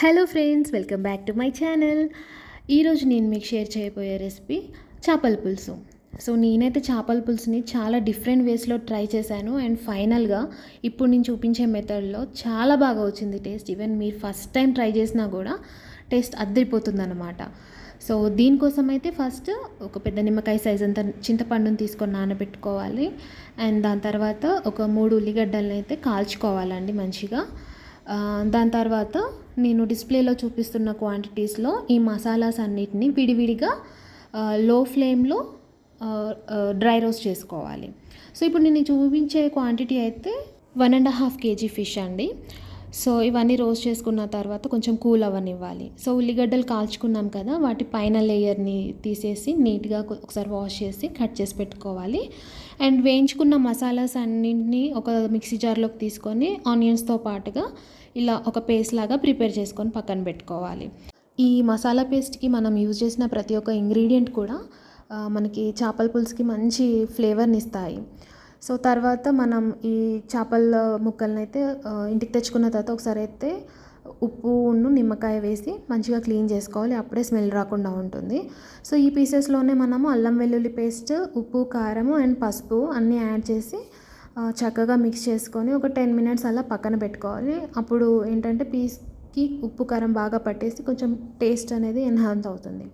Hello friends welcome back to my channel. ఈరోజు నేను మీకు షేర్ చేయబోయే రెసిపీ చేపల పులుసు. సో నేనైతే చేపల పులుసుని చాలా డిఫరెంట్ వేస్లో ట్రై చేశాను అండ్ ఫైనల్గా ఇప్పుడు నేను చూపించే మెథడ్లో చాలా బాగా వచ్చింది టేస్ట్. ఈవెన్ మీరు ఫస్ట్ టైం ట్రై చేసినా కూడా టేస్ట్ అద్దరిపోతుందన్నమాట. సో దీనికోసం అయితే ఫస్ట్ ఒక పెద్ద నిమ్మకాయ సైజ్ అంత చింతపండుని తీసుకొని నానబెట్టుకోవాలి. అండ్ దాని తర్వాత ఒక మూడు ఉల్లిగడ్డలను అయితే కాల్చుకోవాలండి మంచిగా. దాని తర్వాత నేను డిస్ప్లేలో చూపిస్తున్న క్వాంటిటీస్లో ఈ మసాలాస్ అన్నిటిని విడివిడిగా లో ఫ్లేమ్లో డ్రై రోస్ట్ చేసుకోవాలి. సో ఇప్పుడు నేను చూపించే క్వాంటిటీ అయితే one and half KG fish అండి. సో ఇవన్నీ రోస్ట్ చేసుకున్న తర్వాత కొంచెం కూల్ అవ్వనివ్వాలి. సో ఉల్లిగడ్డలు కాల్చుకున్నాం కదా వాటి పైన లేయర్ని తీసేసి నీట్గా ఒకసారి వాష్ చేసి కట్ చేసి పెట్టుకోవాలి. అండ్ వేయించుకున్న మసాలాస్ అన్నింటినీ ఒక మిక్సీ జార్లోకి తీసుకొని ఆనియన్స్తో పాటుగా ఇలా ఒక పేస్ట్ లాగా ప్రిపేర్ చేసుకొని పక్కన పెట్టుకోవాలి. ఈ మసాలా పేస్ట్కి మనం యూజ్ చేసిన ప్రతి ఒక్క ఇంగ్రీడియంట్ కూడా మనకి చేపల పులుసుకి మంచి ఫ్లేవర్ని ఇస్తాయి. సో తర్వాత మనం ఈ చేపల ముక్కలను అయితే ఇంటికి తెచ్చుకున్న తర్వాత ఒకసారి అయితే ఉప్పును నిమ్మకాయ వేసి మంచిగా క్లీన్ చేసుకోవాలి. అప్పుడే స్మెల్ రాకుండా ఉంటుంది. సో ఈ పీసెస్లోనే మనము అల్లం వెల్లుల్లి పేస్ట్ ఉప్పు కారం అండ్ పసుపు అన్నీ యాడ్ చేసి చక్కగా మిక్స్ చేసుకొని ఒక టెన్ మినిట్స్ అలా పక్కన పెట్టుకోవాలి. అప్పుడు ఏంటంటే పీస్కి ఉప్పు కారం బాగా పట్టేసి కొంచెం టేస్ట్ అనేది ఎన్హాన్స్ అవుతుంది.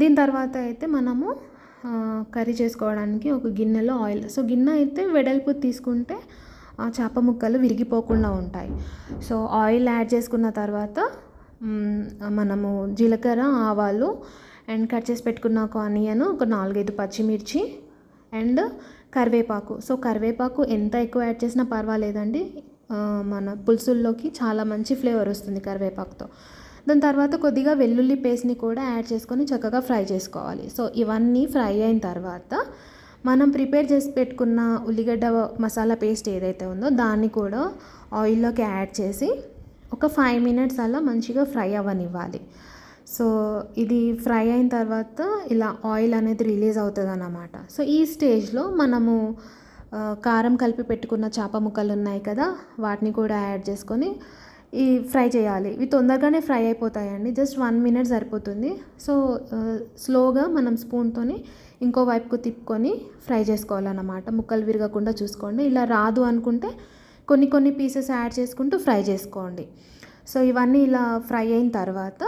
దీని తర్వాత అయితే మనము కర్రీ చేసుకోవడానికి ఒక గిన్నెలో ఆయిల్. సో గిన్నె అయితే వెడల్పు తీసుకుంటే ఆ చేప ముక్కలు విరిగిపోకుండా ఉంటాయి. సో ఆయిల్ యాడ్ చేసుకున్న తర్వాత మనము జీలకర్ర ఆవాలు అండ్ కట్ చేసి పెట్టుకున్న ఒక ఆనియన్ ఒక నాలుగైదు పచ్చిమిర్చి అండ్ కరివేపాకు. సో కరివేపాకు ఎంత ఎక్కువ యాడ్ చేసినా పర్వాలేదండి. మన పులుసుల్లోకి చాలా మంచి ఫ్లేవర్ వస్తుంది కరివేపాకుతో. దాని తర్వాత కొద్దిగా వెల్లుల్లి పేస్ట్ని కూడా యాడ్ చేసుకొని చక్కగా ఫ్రై చేసుకోవాలి. సో ఇవన్నీ ఫ్రై అయిన తర్వాత మనం ప్రిపేర్ చేసి పెట్టుకున్న ఉల్లిగడ్డ మసాలా పేస్ట్ ఏదైతే ఉందో దాన్ని కూడా ఆయిల్లోకి యాడ్ చేసి ఒక ఫైవ్ మినిట్స్ అలా మంచిగా ఫ్రై అవ్వనివ్వాలి. సో ఇది ఫ్రై అయిన తర్వాత ఇలా ఆయిల్ అనేది రిలీజ్ అవుతుంది అన్నమాట సో ఈ స్టేజ్లో మనము కారం కలిపి పెట్టుకున్న చేప ముక్కలు ఉన్నాయి కదా వాటిని కూడా యాడ్ చేసుకొని ఈ ఫ్రై చేయాలి. ఇవి తొందరగానే ఫ్రై అయిపోతాయండి. జస్ట్ వన్ మినిట్ సరిపోతుంది. సో స్లోగా మనం స్పూన్తోని ఇంకో వైపుకు తిప్పుకొని ఫ్రై చేసుకోవాలన్నమాట. ముక్కలు విరగకుండా చూసుకోండి. ఇలా రాదు అనుకుంటే కొన్ని కొన్ని పీసెస్ యాడ్ చేసుకుంటూ ఫ్రై చేసుకోండి. సో ఇవన్నీ ఇలా ఫ్రై అయిన తర్వాత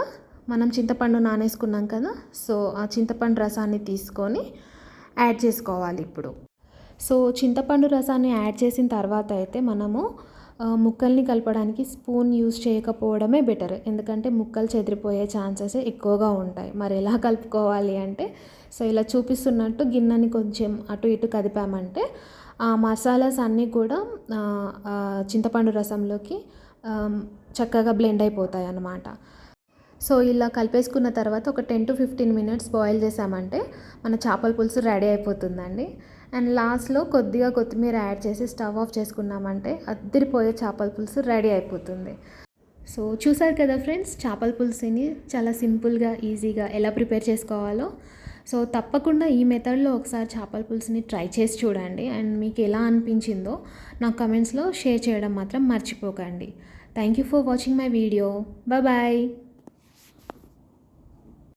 మనం చింతపండు నానేసుకున్నాం కదా సో ఆ చింతపండు రసాన్ని తీసుకొని యాడ్ చేసుకోవాలి ఇప్పుడు. సో చింతపండు రసాన్ని యాడ్ చేసిన తర్వాత అయితే మనము ముక్కల్ని కలపడానికి స్పూన్ యూజ్ చేయకపోవడమే బెటర్. ఎందుకంటే ముక్కలు చెదిరిపోయే ఛాన్సెస్ ఎక్కువగా ఉంటాయి. మరి ఎలా కలుపుకోవాలి అంటే సో ఇలా చూపిస్తున్నట్టు గిన్నెని కొంచెం అటు ఇటు కదిపామంటే ఆ మసాలాస్ అన్నీ కూడా చింతపండు రసంలోకి చక్కగా బ్లెండ్ అయిపోతాయి అన్నమాట. సో ఇలా కలిపేసుకున్న తర్వాత ఒక ten to fifteen minutes boil చేసామంటే మన చేపల పులుసు రెడీ అయిపోతుందండి. అండ్ లాస్ట్లో కొద్దిగా కొత్తిమీర యాడ్ చేసి స్టవ్ ఆఫ్ చేసుకున్నామంటే అద్దరిపోయే చేపల పులుసు రెడీ అయిపోతుంది. సో చూసారు కదా ఫ్రెండ్స్ చేపల పులుసుని చాలా సింపుల్గా ఈజీగా ఎలా ప్రిపేర్ చేసుకోవాలో. సో తప్పకుండా ఈ మెథడ్లో ఒకసారి చేపల పులుసుని ట్రై చేసి చూడండి. అండ్ మీకు ఎలా అనిపించిందో నా కమెంట్స్లో షేర్ చేయడం మాత్రం మర్చిపోకండి. Thank you for watching my video. Bye.